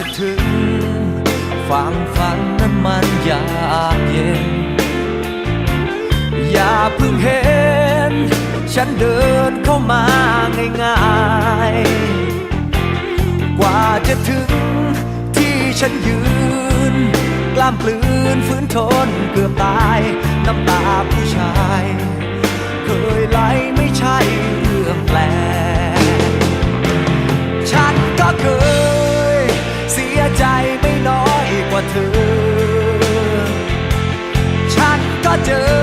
จะถึงฝั่งฝันนั้นมันยากเย็น อย่าเพิ่งเห็น ฉันเดินเข้ามาง่ายๆ กว่าจะถึงที่ฉันยืน กล้ามปลืนฝืนทนเกือบตาย น้ำตาผู้ ว่าเธอ ฉันก็เจอ